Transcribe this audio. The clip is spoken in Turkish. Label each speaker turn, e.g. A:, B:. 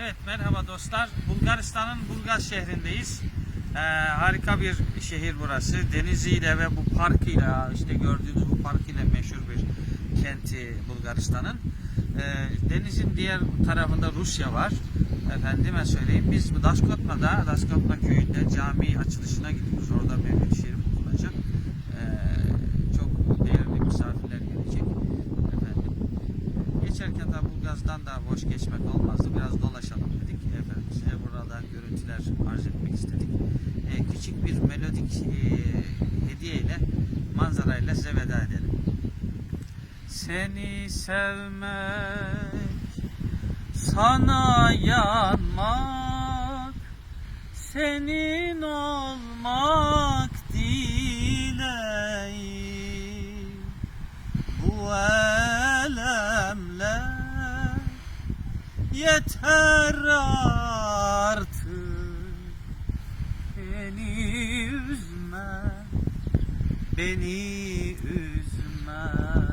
A: Evet merhaba dostlar. Bulgaristan'ın Burgaz şehrindeyiz. Ee, harika bir şehir burası. Deniziyle ve bu parkıyla işte gördüğünüz bu parkıyla meşhur bir kenti Bulgaristan'ın. Ee, denizin diğer tarafında Rusya var. Efendime söyleyeyim biz bu Daşkotna'da, Daşkotna köyünde cami açılışına gidiyoruz. Orada Mevlüt Şerif okunacak. Ee, çok değerli misafirler gelecek. Efendim Geçerken de Bulgaz'dan da boş geçmek olmazdı. Biraz dolaşalım dedik. Efendim size buradan görüntüler arz etmek istedik. Ee, küçük bir melodik e, hediye ile manzarayla size veda edelim. Seni sevmek, sana yanmak, senin olmak yeter artık. Beni üzme, beni üzme